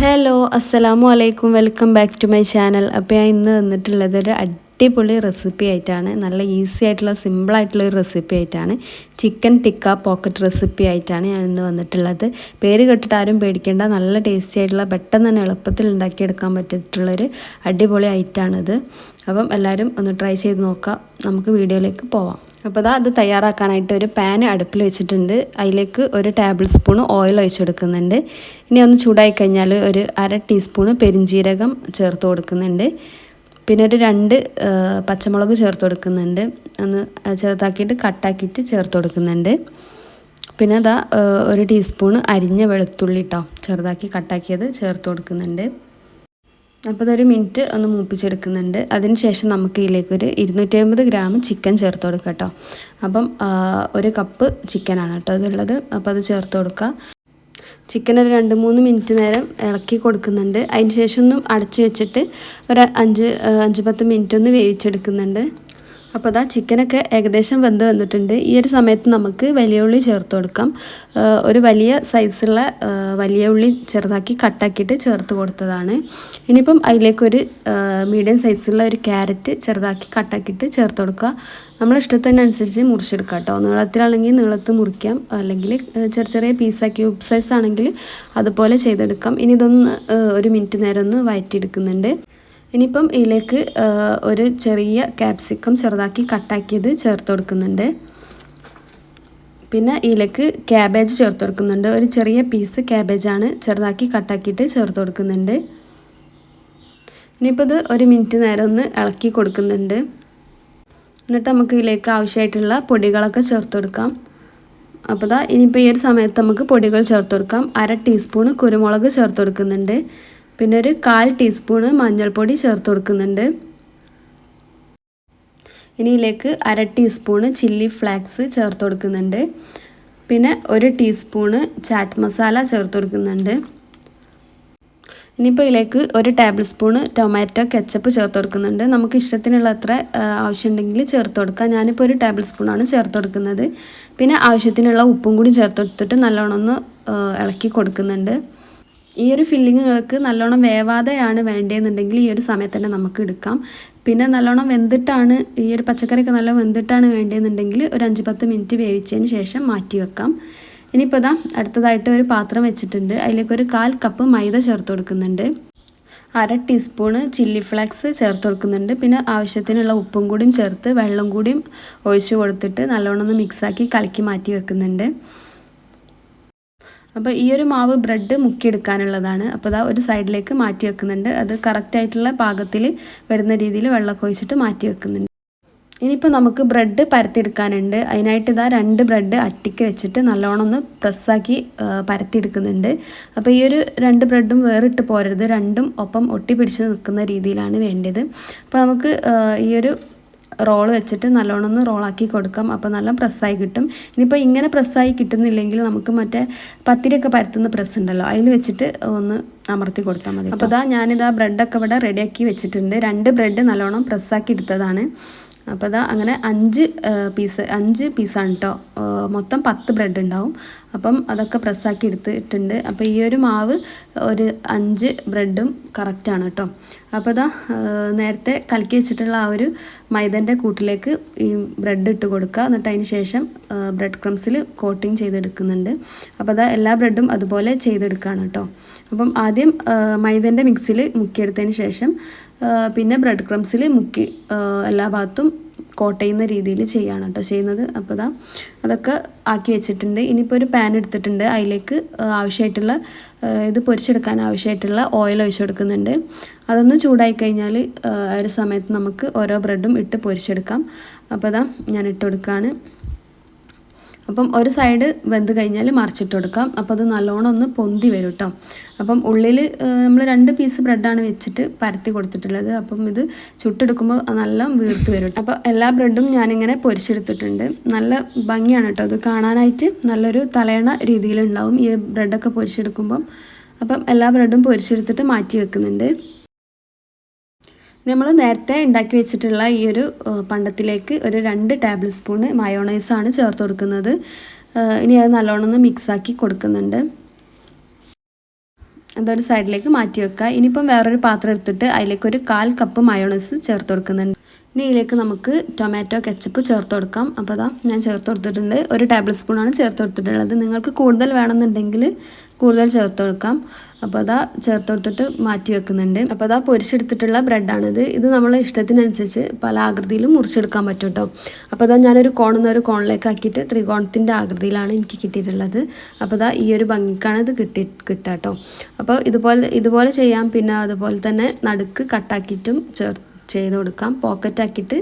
Hello അസ്സലാമു അലൈക്കും welcome back to my channel അപ്പോൾ ഞാൻ ഇന്ന് വന്നിട്ടുള്ളത് ഒരു അടിപൊളി റെസിപ്പി ആയിട്ടാണ്. നല്ല ഈസി ആയിട്ടുള്ള സിമ്പിൾ ആയിട്ടുള്ള ഒരു റെസിപ്പി ആയിട്ടാണ്. ചിക്കൻ ടിക്ക പോക്കറ്റ് റെസിപ്പി ആയിട്ടാണ് ഞാൻ ഇന്ന് വന്നിട്ടുള്ളത്. പേര് കേട്ടിട്ട് ആരും പേടിക്കേണ്ട. നല്ല ടേസ്റ്റി ആയിട്ടുള്ള പെട്ടെന്ന് തന്നെ എളുപ്പത്തിൽ ഉണ്ടാക്കിയെടുക്കാൻ പറ്റിയിട്ടുള്ളൊരു അടിപൊളി ഐറ്റാണിത് അപ്പം എല്ലാവരും ഒന്ന് ട്രൈ ചെയ്ത് നോക്കാം. നമുക്ക് വീഡിയോയിലേക്ക് പോവാം. അപ്പോൾ അതാ അത് തയ്യാറാക്കാനായിട്ട് ഒരു പാൻ അടുപ്പിൽ വെച്ചിട്ടുണ്ട്. അതിലേക്ക് ഒരു ടേബിൾ സ്പൂൺ ഓയിൽ ഒഴിച്ചെടുക്കുന്നുണ്ട്. ഇനി ഒന്ന് ചൂടായി കഴിഞ്ഞാൽ ഒരു അര ടീസ്പൂൺ പെരിഞ്ജീരകം ചേർത്ത് കൊടുക്കുന്നുണ്ട്. പിന്നെ ഒരു രണ്ട് പച്ചമുളക് ചേർത്ത് കൊടുക്കുന്നുണ്ട്. ഒന്ന് ചെറുതാക്കിയിട്ട് കട്ടാക്കിയിട്ട് ചേർത്ത് കൊടുക്കുന്നുണ്ട്. പിന്നെ അതാ ഒരു ടീസ്പൂൺ അരിഞ്ഞ വെളുത്തുള്ളി കേട്ടോ ചെറുതാക്കി കട്ടാക്കിയത് ചേർത്ത് കൊടുക്കുന്നുണ്ട്. അപ്പോൾ അതൊരു മിനിറ്റ് ഒന്ന് മൂപ്പിച്ചെടുക്കുന്നുണ്ട്. അതിന് ശേഷം നമുക്ക് ഇതിലേക്ക് ഒരു ഇരുന്നൂറ്റി അമ്പത് ഗ്രാം ചിക്കൻ ചേർത്ത് കൊടുക്കുക കേട്ടോ. അപ്പം ഒരു കപ്പ് ചിക്കനാണ് കേട്ടോ അതുള്ളത് അപ്പോൾ അത് ചേർത്ത് കൊടുക്കുക ചിക്കൻ ഒരു രണ്ട് മൂന്ന് മിനിറ്റ് നേരം ഇളക്കി കൊടുക്കുന്നുണ്ട്. അതിന് ശേഷം ഒന്നും അടച്ചു വെച്ചിട്ട് ഒരു അഞ്ച് അഞ്ച് പത്ത് മിനിറ്റ് ഒന്ന് വേവിച്ചെടുക്കുന്നുണ്ട്. അപ്പോൾ അതാ ചിക്കനൊക്കെ ഏകദേശം വെന്ത് വന്നിട്ടുണ്ട്. ഈ ഒരു സമയത്ത് നമുക്ക് വലിയ ഉള്ളി ചേർത്ത് കൊടുക്കാം. ഒരു വലിയ സൈസുള്ള വലിയ ഉള്ളി ചെറുതാക്കി കട്ടാക്കിയിട്ട് ചേർത്ത് കൊടുത്തതാണ്. ഇനിയിപ്പം അതിലേക്കൊരു മീഡിയം സൈസുള്ള ഒരു ക്യാരറ്റ് ചെറുതാക്കി കട്ടാക്കിയിട്ട് ചേർത്ത് കൊടുക്കുക. നമ്മളെ ഇഷ്ടത്തിനനുസരിച്ച് മുറിച്ചെടുക്കുക കേട്ടോ. നീളത്തിലാണെങ്കിൽ നീളത്ത് മുറിക്കാം. അല്ലെങ്കിൽ ചെറിയ ചെറിയ പീസാക്കി ക്യൂബ് സൈസ് ആണെങ്കിൽ അതുപോലെ ചെയ്തെടുക്കാം. ഇനി ഇതൊന്ന് ഒരു മിനിറ്റ് നേരം ഒന്ന് വയറ്റിയെടുക്കുന്നുണ്ട്. ഇനിയിപ്പം ഇതിലേക്ക് ഒരു ചെറിയ ക്യാപ്സിക്കം ചെറുതാക്കി കട്ടാക്കിയത് ചേർത്ത് കൊടുക്കുന്നുണ്ട്. പിന്നെ ഇതിലേക്ക് ക്യാബേജ് ചേർത്ത് കൊടുക്കുന്നുണ്ട്. ഒരു ചെറിയ പീസ് ക്യാബേജാണ് ചെറുതാക്കി കട്ടാക്കിയിട്ട് ചേർത്ത് കൊടുക്കുന്നുണ്ട്. ഇനിയിപ്പോൾ ഇത് ഒരു മിനിറ്റ് നേരം ഒന്ന് ഇളക്കി കൊടുക്കുന്നുണ്ട്. എന്നിട്ട് നമുക്ക് ഇതിലേക്ക് ആവശ്യമായിട്ടുള്ള പൊടികളൊക്കെ ചേർത്ത് കൊടുക്കാം. അപ്പോൾ ഇനിയിപ്പോൾ ഈ ഒരു സമയത്ത് നമുക്ക് പൊടികൾ ചേർത്ത് കൊടുക്കാം. അര ടീസ്പൂൺ കുരുമുളക് ചേർത്ത് കൊടുക്കുന്നുണ്ട്. പിന്നെ ഒരു കാൽ ടീസ്പൂണ് മഞ്ഞൾപ്പൊടി ചേർത്ത് കൊടുക്കുന്നുണ്ട്. ഇനി ഇതിലേക്ക് അര ടീസ്പൂണ് ചില്ലി ഫ്ലാക്സ് ചേർത്ത് കൊടുക്കുന്നുണ്ട്. പിന്നെ ഒരു ടീസ്പൂണ് ചാറ്റ് മസാല ചേർത്ത് കൊടുക്കുന്നുണ്ട്. ഇനിയിപ്പോൾ ഇതിലേക്ക് ഒരു ടേബിൾ സ്പൂണ് ടൊമാറ്റോ കെച്ചപ്പ് ചേർത്ത് കൊടുക്കുന്നുണ്ട്. നമുക്ക് ഇഷ്ടത്തിനുള്ള അത്ര ആവശ്യമുണ്ടെങ്കിൽ ചേർത്ത് കൊടുക്കാം. ഞാനിപ്പോൾ ഒരു ടേബിൾ സ്പൂണാണ് ചേർത്ത് കൊടുക്കുന്നത്. പിന്നെ ആവശ്യത്തിനുള്ള ഉപ്പും കൂടി ചേർത്ത് കൊടുത്തിട്ട് നല്ലോണം ഒന്ന് ഇളക്കി കൊടുക്കുന്നുണ്ട്. ഈ ഒരു ഫില്ലിങ്ങുകൾക്ക് നല്ലോണം വേവാതെയാണ് വേണ്ടതെന്നുണ്ടെങ്കിൽ ഈ ഒരു സമയത്ത് തന്നെ നമുക്ക് എടുക്കാം. പിന്നെ നല്ലോണം വെന്തിട്ടാണ് ഈ ഒരു പച്ചക്കറിയൊക്കെ നല്ല വെന്തിട്ടാണ് വേണ്ടതെന്നുണ്ടെങ്കിൽ ഒരു അഞ്ച് പത്ത് മിനിറ്റ് വേവിച്ചതിന് ശേഷം മാറ്റി വെക്കാം. ഇനിയിപ്പോൾ ഇതാ അടുത്തതായിട്ട് ഒരു പാത്രം വെച്ചിട്ടുണ്ട്. അതിലേക്ക് ഒരു കാൽ കപ്പ് മൈദ ചേർത്ത് കൊടുക്കുന്നുണ്ട്. അര ടീസ്പൂണ് ചില്ലി ഫ്ലേക്സ് ചേർത്ത് കൊടുക്കുന്നുണ്ട്. പിന്നെ ആവശ്യത്തിനുള്ള ഉപ്പും കൂടിയും ചേർത്ത് വെള്ളം കൂടിയും ഒഴിച്ചു കൊടുത്തിട്ട് നല്ലോണം ഒന്ന് മിക്സാക്കി കലക്കി മാറ്റി വെക്കുന്നുണ്ട്. അപ്പോൾ ഈ ഒരു മാവ് ബ്രെഡ് മുക്കിയെടുക്കാനുള്ളതാണ്. അപ്പോൾ അതാ ഒരു സൈഡിലേക്ക് മാറ്റി വെക്കുന്നുണ്ട്. അത് കറക്റ്റായിട്ടുള്ള പാകത്തിൽ വരുന്ന രീതിയിൽ വെള്ളമൊക്കെ ഒഴിച്ചിട്ട് മാറ്റി വെക്കുന്നുണ്ട്. ഇനിയിപ്പോൾ നമുക്ക് ബ്രെഡ് പരത്തിയെടുക്കാനുണ്ട്. അതിനായിട്ട് ഇതാ രണ്ട് ബ്രെഡ് അട്ടിക്ക് വെച്ചിട്ട് നല്ലോണം ഒന്ന് പ്രസ്സാക്കി പരത്തിയെടുക്കുന്നുണ്ട്. അപ്പോൾ ഈ ഒരു രണ്ട് ബ്രെഡും വേറിട്ട് പോരരുത്. രണ്ടും ഒപ്പം ഒട്ടിപ്പിടിച്ച് നിൽക്കുന്ന രീതിയിലാണ് വേണ്ടത്. അപ്പോൾ നമുക്ക് ഈ ഒരു റോൾ വെച്ചിട്ട് നല്ലോണം ഒന്ന് റോളാക്കി കൊടുക്കാം. അപ്പോൾ നല്ല പ്രസ്സായി കിട്ടും. ഇനിയിപ്പോൾ ഇങ്ങനെ പ്രസ്സായി കിട്ടുന്നില്ലെങ്കിൽ നമുക്ക് മറ്റേ പത്തിരിയൊക്കെ പരത്തുന്ന പ്രസ് ഉണ്ടല്ലോ. അതിൽ വെച്ചിട്ട് ഒന്ന് അമർത്തി കൊടുത്താൽ മതി അപ്പോൾ ഇതാ ഞാനിതാ ബ്രെഡൊക്കെ ഇവിടെ റെഡിയാക്കി വെച്ചിട്ടുണ്ട്. രണ്ട് ബ്രെഡ് നല്ലോണം പ്രസ്സാക്കി എടുത്തതാണ്. അപ്പോൾ അതാ അങ്ങനെ അഞ്ച് പീസ് അഞ്ച് പീസാണ് കേട്ടോ മൊത്തം പത്ത് ബ്രെഡ് ഉണ്ടാവും. അപ്പം അതൊക്കെ പ്രസ്സാക്കി എടുത്തിട്ടുണ്ട്. അപ്പോൾ ഈ ഒരു മാവ് ഒരു അഞ്ച് ബ്രെഡും കറക്റ്റാണ് കേട്ടോ. അപ്പോൾ അതാ നേരത്തെ കലക്കി വെച്ചിട്ടുള്ള ആ ഒരു മൈദന്റെ കൂട്ടിലേക്ക് ഈ ബ്രെഡ് ഇട്ട് കൊടുക്കുക. എന്നിട്ട് അതിന് ശേഷം ബ്രെഡ് ക്രംസിൽ കോട്ടിങ് ചെയ്തെടുക്കുന്നുണ്ട്. അപ്പോൾ അതാ എല്ലാ ബ്രെഡും അതുപോലെ ചെയ്തെടുക്കുകയാണ് കേട്ടോ. അപ്പം ആദ്യം മൈദന്റെ മിക്സിൽ മുക്കിയെടുത്തതിന് ശേഷം പിന്നെ ബ്രെഡ് ക്രംസിൽ മുക്കി എല്ലാ ഭാഗത്തും കോട്ട് ചെയ്യുന്ന രീതിയിൽ ചെയ്യാണ് കേട്ടോ ചെയ്യുന്നത്. അപ്പോൾ ഇതാ അതൊക്കെ ആക്കി വെച്ചിട്ടുണ്ട്. ഇനിയിപ്പോൾ ഒരു പാൻ എടുത്തിട്ടുണ്ട്. അതിലേക്ക് ആവശ്യമായിട്ടുള്ള ഇത് പൊരിച്ചെടുക്കാൻ ആവശ്യമായിട്ടുള്ള ഓയിൽ ഒഴിച്ചു കൊടുക്കുന്നുണ്ട്. അതൊന്ന് ചൂടായി കഴിഞ്ഞാൽ ഒരു സമയത്ത് നമുക്ക് ഓരോ ബ്രെഡും ഇട്ട് പൊരിച്ചെടുക്കാം. അപ്പോൾ അതാ ഞാൻ ഇട്ട് കൊടുക്കുകയാണ്. അപ്പം ഒരു സൈഡ് വെന്ത് കഴിഞ്ഞാൽ മറിച്ചിട്ട് കൊടുക്കാം. അപ്പോൾ അത് നല്ലോണം ഒന്ന് പൊന്തി വരും കേട്ടോ അപ്പം ഉള്ളിൽ നമ്മൾ രണ്ട് പീസ് ബ്രെഡാണ് വെച്ചിട്ട് പരത്തി കൊടുത്തിട്ടുള്ളത്. അപ്പം ഇത് ചുട്ടെടുക്കുമ്പോൾ നല്ല വീർത്ത് വരും അപ്പോൾ എല്ലാ ബ്രെഡും ഞാനിങ്ങനെ പൊരിച്ചെടുത്തിട്ടുണ്ട്. നല്ല ഭംഗിയാണ് കേട്ടോ അത് കാണാനായിട്ട് നല്ലൊരു തലയണ രീതിയിലുണ്ടാവും ഈ ബ്രെഡൊക്കെ പൊരിച്ചെടുക്കുമ്പം. അപ്പം എല്ലാ ബ്രെഡും പൊരിച്ചെടുത്തിട്ട് മാറ്റി വെക്കുന്നുണ്ട്. നമ്മൾ നേരത്തെ ഉണ്ടാക്കി വെച്ചിട്ടുള്ള ഈ ഒരു പണ്ടത്തിലേക്ക് ഒരു രണ്ട് ടേബിൾ സ്പൂണ് മയോണൈസാണ് ചേർത്ത് കൊടുക്കുന്നത്. ഇനി അത് നല്ലോണം ഒന്ന് മിക്സാക്കി കൊടുക്കുന്നുണ്ട്. അതൊരു സൈഡിലേക്ക് മാറ്റി വെക്കുക ഇനിയിപ്പം വേറൊരു പാത്രം എടുത്തിട്ട് അതിലേക്ക് ഒരു കാൽ കപ്പ് മയോണൈസ് ചേർത്ത് കൊടുക്കുന്നുണ്ട്. ഇനി ഇതിലേക്ക് നമുക്ക് ടൊമാറ്റോ കെച്ചപ്പ് ചേർത്ത് കൊടുക്കാം. അപ്പോൾ അതാ ഞാൻ ചേർത്ത് കൊടുത്തിട്ടുണ്ട്. ഒരു ടേബിൾ സ്പൂണാണ് ചേർത്ത് കൊടുത്തിട്ടുള്ളത്. നിങ്ങൾക്ക് കൂടുതൽ വേണമെന്നുണ്ടെങ്കിൽ കൂടുതൽ ചേർത്ത് കൊടുക്കാം. അപ്പോൾ അതാ ചേർത്ത് കൊടുത്തിട്ട് മാറ്റി വെക്കുന്നുണ്ട്. അപ്പോൾ അതാ പൊരിച്ചെടുത്തിട്ടുള്ള ബ്രെഡാണിത്. ഇത് നമ്മളെ ഇഷ്ടത്തിനനുസരിച്ച് പല ആകൃതിയിലും മുറിച്ചെടുക്കാൻ പറ്റും കേട്ടോ അപ്പോൾ അതാ ഞാനൊരു കോണിൽ നിന്ന് ഒരു കോണിലേക്ക് ആക്കിയിട്ട് ത്രികോണത്തിന്റെ ആകൃതിയിലാണ് എനിക്ക് കിട്ടിയിട്ടുള്ളത്. അപ്പോൾ അതാ ഈ ഒരു ഭംഗിക്കാണ് ഇത് കിട്ടി കിട്ടുക കേട്ടോ അപ്പോൾ ഇതുപോലെ ഇതുപോലെ ചെയ്യാം. പിന്നെ അതുപോലെ തന്നെ നടുക്ക് കട്ടാക്കിയിട്ടും ചേർ ചെയ്ത് കൊടുക്കാം. പോക്കറ്റാക്കിയിട്ട്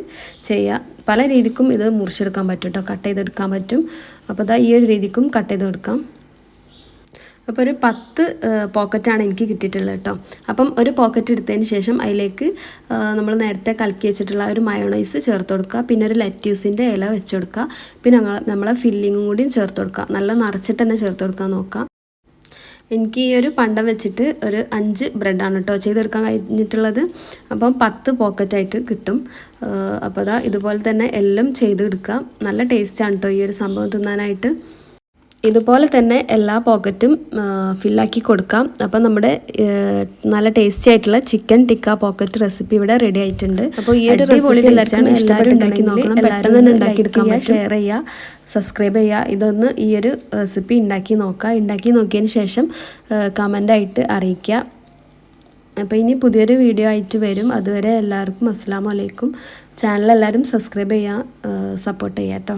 ചെയ്യാം. പല രീതിക്കും ഇത് മുറിച്ചെടുക്കാൻ പറ്റും കേട്ടോ കട്ട് ചെയ്തെടുക്കാൻ പറ്റും. അപ്പോൾ ഇതാ ഈ ഒരു രീതിക്കും കട്ട് ചെയ്ത് കൊടുക്കാം. അപ്പോൾ ഒരു പത്ത് പോക്കറ്റാണ് എനിക്ക് കിട്ടിയിട്ടുള്ളത് കേട്ടോ. അപ്പം ഒരു പോക്കറ്റ് എടുത്തതിന് ശേഷം അതിലേക്ക് നമ്മൾ നേരത്തെ കലക്കി വെച്ചിട്ടുള്ള ഒരു മയോണൈസ് ചേർത്ത് കൊടുക്കുക. പിന്നെ ഒരു ലെറ്റ്യൂസിന്റെ ഇല വെച്ച് കൊടുക്കുക. പിന്നെ നമ്മളെ ഫില്ലിങ്ങും കൂടിയും ചേർത്ത് കൊടുക്കുക. നല്ല നിറച്ചിട്ട് തന്നെ ചേർത്ത് കൊടുക്കാൻ നോക്കാം എനിക്ക് ഈ ഒരു പണ്ടം വെച്ചിട്ട് ഒരു അഞ്ച് ബ്രെഡാണ് കേട്ടോ ചെയ്തെടുക്കാൻ കഴിഞ്ഞിട്ടുള്ളത്. അപ്പം പത്ത് പോക്കറ്റായിട്ട് കിട്ടും. അപ്പോൾ അതാ ഇതുപോലെ തന്നെ എല്ലാം ചെയ്തെടുക്കുക. നല്ല ടേസ്റ്റാണ് കേട്ടോ ഈ ഒരു സംഭവം തിന്നാനായിട്ട്. ഇതുപോലെ തന്നെ എല്ലാ പോക്കറ്റും ഫില്ലാക്കി കൊടുക്കാം. അപ്പം നമ്മുടെ നല്ല ടേസ്റ്റി ആയിട്ടുള്ള ചിക്കൻ ടിക്ക പോക്കറ്റ് റെസിപ്പി ഇവിടെ റെഡി ആയിട്ടുണ്ട്. അപ്പോൾ ഈ ഒരു റെസിപ്പി എല്ലാവർക്കും ഇഷ്ടമായിട്ടുണ്ടാക്കി നോക്കണം. പെട്ടെന്ന് തന്നെ ഉണ്ടാക്കിയെടുക്കാൻ ഷെയർ ചെയ്യുക സബ്സ്ക്രൈബ് ചെയ്യുക. ഇതൊന്ന് ഈ ഒരു റെസിപ്പി ഉണ്ടാക്കി നോക്കുക. ഉണ്ടാക്കി നോക്കിയതിന് ശേഷം കമന്റായിട്ട് അറിയിക്കുക. അപ്പോൾ ഇനി പുതിയൊരു വീഡിയോ ആയിട്ട് വരും. അതുവരെ എല്ലാവർക്കും അസ്സാം വലൈക്കും ചാനൽ എല്ലാവരും സബ്സ്ക്രൈബ് ചെയ്യുക സപ്പോർട്ട് ചെയ്യാം കേട്ടോ.